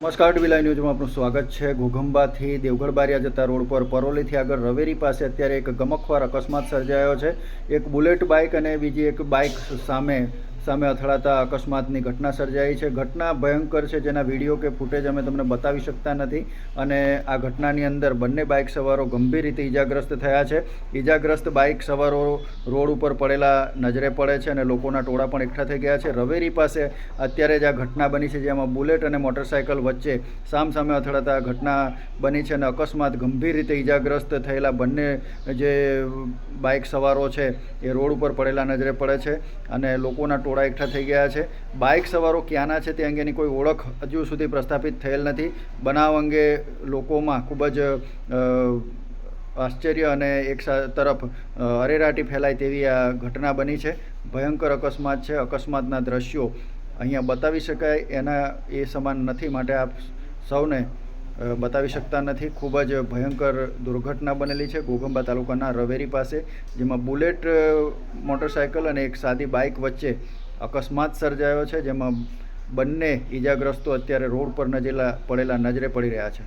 નમસ્કાર, ડીવીલાઈ ન્યૂઝમાં આપનું સ્વાગત છે. ઘોઘંબાથી દેવગઢ બારિયા જતા રોડ પર પરોલીથી આગળ રવેરી પાસે અત્યારે એક ગમખવાર અકસ્માત સર્જાયો છે. એક બુલેટ બાઇક અને બીજી એક બાઇક સામે સામે અથડાતા અકસ્માતની ઘટના સર્જાઈ છે. ઘટના ભયંકર છે જેના વીડિયો કે ફૂટેજ અમે તમને બતાવી શકતા નથી અને આ ઘટનાની અંદર બંને બાઇક સવારો ગંભીર રીતે ઈજાગ્રસ્ત થયા છે. ઈજાગ્રસ્ત બાઇક સવારો રોડ ઉપર પડેલા નજરે પડે છે અને લોકોના ટોળા પણ એકઠા થઈ ગયા છે. રવેરી પાસે અત્યારે જ આ ઘટના બની છે જેમાં બુલેટ અને મોટરસાયકલ વચ્ચે સામ સામે અથડાતા ઘટના બની છે અને અકસ્માત ગંભીર રીતે ઈજાગ્રસ્ત થયેલા બંને જે બાઇક સવારો છે એ રોડ ઉપર પડેલા નજરે પડે છે અને લોકોના ટોળા એકઠા થઈ ગયા છે. બાઇક સવારો ક્યાંના છે તે અંગેની કોઈ ઓળખ હજુ સુધી પ્રસ્થાપિત થયેલ નથી. બનાવ અંગે લોકોમાં ખૂબ જ આશ્ચર્ય અને એક તરફ અરેરાટી ફેલાય તેવી આ ઘટના બની છે. ભયંકર અકસ્માત છે. અકસ્માતના દ્રશ્યો અહીંયા બતાવી શકાય. એના, એ સમાન નથી માટે આપ સૌને બતાવી શકતા નથી. ખૂબ જ ભયંકર દુર્ઘટના બનેલી છે ઘોઘંબા તાલુકાના રવેરી પાસે, જેમાં બુલેટ મોટરસાયકલ અને એક સાદી બાઇક વચ્ચે અકસ્માત સર્જાયો છે, જેમાં બંને ઈજાગ્રસ્તો અત્યારે રોડ પર નજેલા પડેલા નજરે પડી રહ્યા છે.